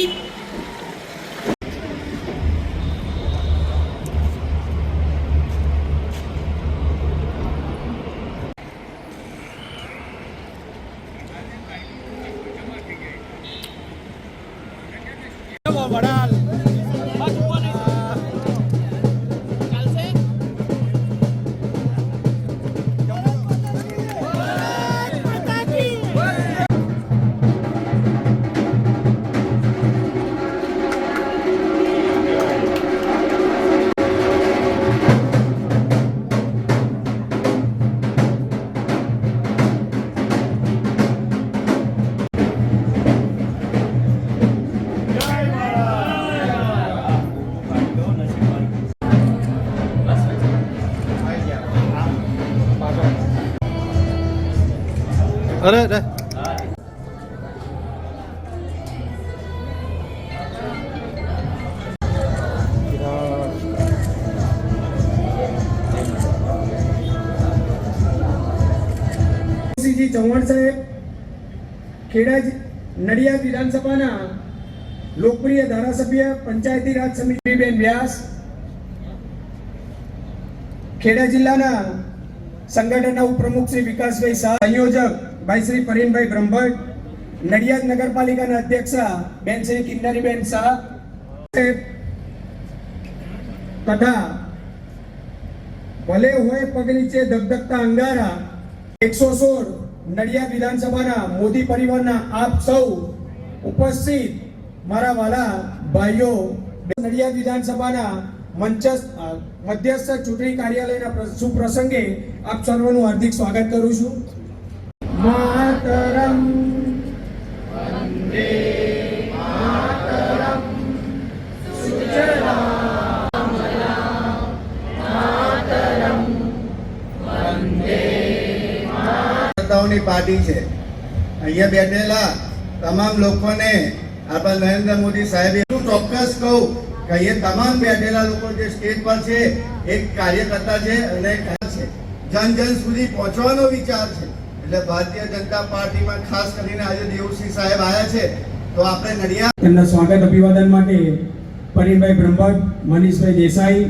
Pip અરે અરે. ચૌહાણ સાહેબ ખેડા નડિયાદ વિધાનસભાના લોકપ્રિય ધારાસભ્ય, પંચાયતી રાજ સમિતિ બેન વ્યાસ, ખેડા જિલ્લાના સંગઠનના ઉપપ્રમુખ શ્રી વિકાસભાઈ શાહ, સંયોજક ભાઈ શ્રી પરેનભાઈ બ્રહ્મભટ્ટ, નડિયાદ નગરપાલિકાના અધ્યક્ષા બેન શ્રી કિન્નરીબેન શાહ તથા ભલે હોય પગ નીચે ધગધગતા અંગારા, એકસો સોળ નડિયાદ વિધાનસભાના મોદી પરિવારના આપ સૌ ઉપસ્થિત મારા વાલા ભાઈઓ, નડિયાદ વિધાનસભાના મંચસ્થ મધ્યસ્થ ચૂંટણી કાર્યાલયના પ્ર- સુપ્રસંગે આપ સર્વનું હાર્દિક સ્વાગત કરું છું. માતરમ માતાઓની પાર્ટી છે. અહીંયા બેઠેલા તમામ લોકોને આપણા નરેન્દ્ર મોદી સાહેબે હું ચોક્કસ કહું કે અહીંયા તમામ બેઠેલા લોકો જે સ્ટેજ પર છે, એક કાર્યકર્તા છે અને છે. જન જન સુધી પહોંચવાનો વિચાર છે. એટલે ભારતીય જનતા પાર્ટીમાં ખાસ કરીને આજે દેવસિંહ સાહેબ આવ્યા છે તો આપણે નડિયા તેમના સ્વાગત અભિવાદન માટે પરિણભાઈ બ્રહ્મભટ્ટ મનીષભાઈ દેસાઈ.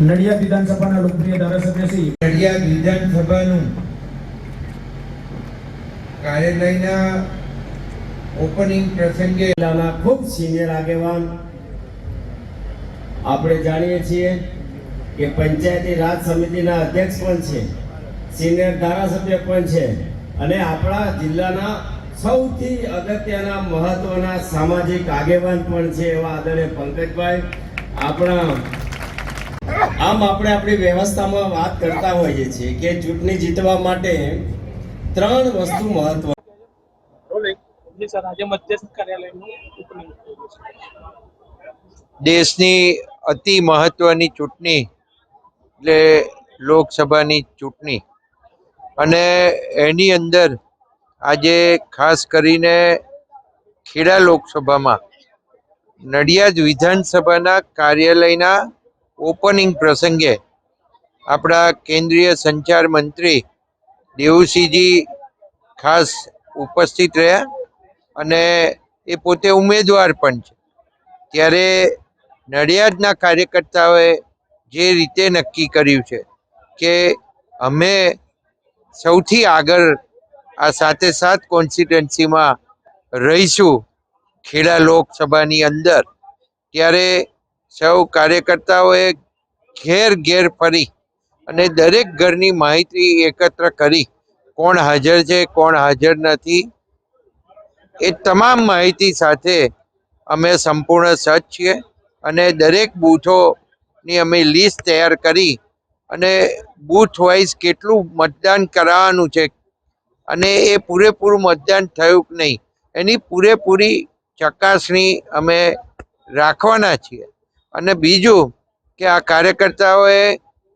નડિયાદ વિધાનસભાના લોકપ્રિય ધારાસભ્ય શ્રી નડિયાદ વિધાનસભાનું કાર્યાલયના ઓપનિંગ પ્રસંગે જિલ્લાના ખૂબ સિનિયર આગેવાન આપણે જાણીએ છીએ કે પંચાયતી રાજ સમિતિના અધ્યક્ષ પણ છે સિનિયર ધારાસભ્ય પણ છે અને આપણા જિલ્લાના સૌથી અગત્યના મહત્વના સામાજિક આગેવાન પણ છે એવા આદરણીય પંકજભાઈ. આપણા આમ આપણે આપણી વ્યવસ્થામાં વાત કરતા હોઈએ છીએ કે ચૂંટણી જીતવા માટે ત્રણ વસ્તુ મહત્વ દેશની અતિ મહત્વની ચૂંટણી એટલે લોકસભાની ચૂંટણી. અને એની અંદર આજે ખાસ કરીને ખેડા લોકસભામાં નડિયાદ વિધાનસભાના કાર્યાલયના ઓપનિંગ પ્રસંગે આપણા કેન્દ્રીય સંચાર મંત્રી દેવુસિંહજી ખાસ ઉપસ્થિત રહ્યા. અને એ પોતે ઉમેદવાર પણ છે. ત્યારે નડિયાદના કાર્યકર્તાઓએ જે રીતે નક્કી કર્યું છે કે અમે સૌથી આગળ આ સાથે સાત કોન્સ્ટિટ્યુન્સીમાં રહીશું ખેડા લોકસભાની અંદર, ત્યારે સૌ કાર્યકર્તાઓએ ઘેર ઘેર ફરી અને દરેક ઘરની માહિતી એકત્ર કરી કોણ હાજર છે, કોણ હાજર નથી એ તમામ માહિતી સાથે અમે સંપૂર્ણ સજ્જ છીએ અને દરેક બૂથોની અમે લિસ્ટ તૈયાર કરી અને બૂથ વાઇઝ કેટલું મતદાન કરાવવાનું છે અને એ પૂરેપૂરું મતદાન થયું કે નહીં, એની પૂરેપૂરી ચકાસણી અમે રાખવાના છીએ. અને બીજું કે આ કાર્યકર્તાઓએ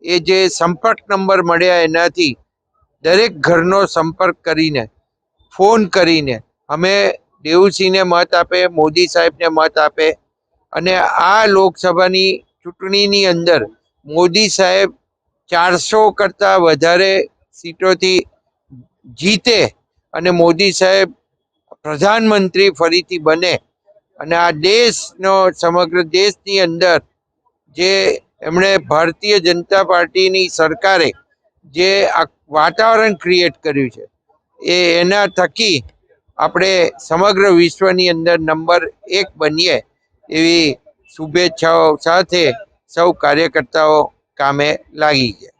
એ જે સંપર્ક નંબર મળ્યા એનાથી દરેક ઘરનો સંપર્ક કરીને, ફોન કરીને અમે દેવુસિંહને મત આપે, મોદી સાહેબને મત આપે અને આ લોકસભાની ચૂંટણીની અંદર મોદી સાહેબ ચારસો કરતાં વધારે સીટોથી જીતે અને મોદી સાહેબ પ્રધાનમંત્રી ફરીથી બને અને આ દેશનો, સમગ્ર દેશની અંદર જે એમણે ભારતીય જનતા પાર્ટીની સરકારે જે આ વાતાવરણ ક્રિએટ કર્યું છે, એ એના થકી આપણે સમગ્ર વિશ્વની અંદર નંબર એક બનીએ એવી શુભેચ્છાઓ સાથે સૌ કાર્યકર્તાઓ કામે લાગી ગયા.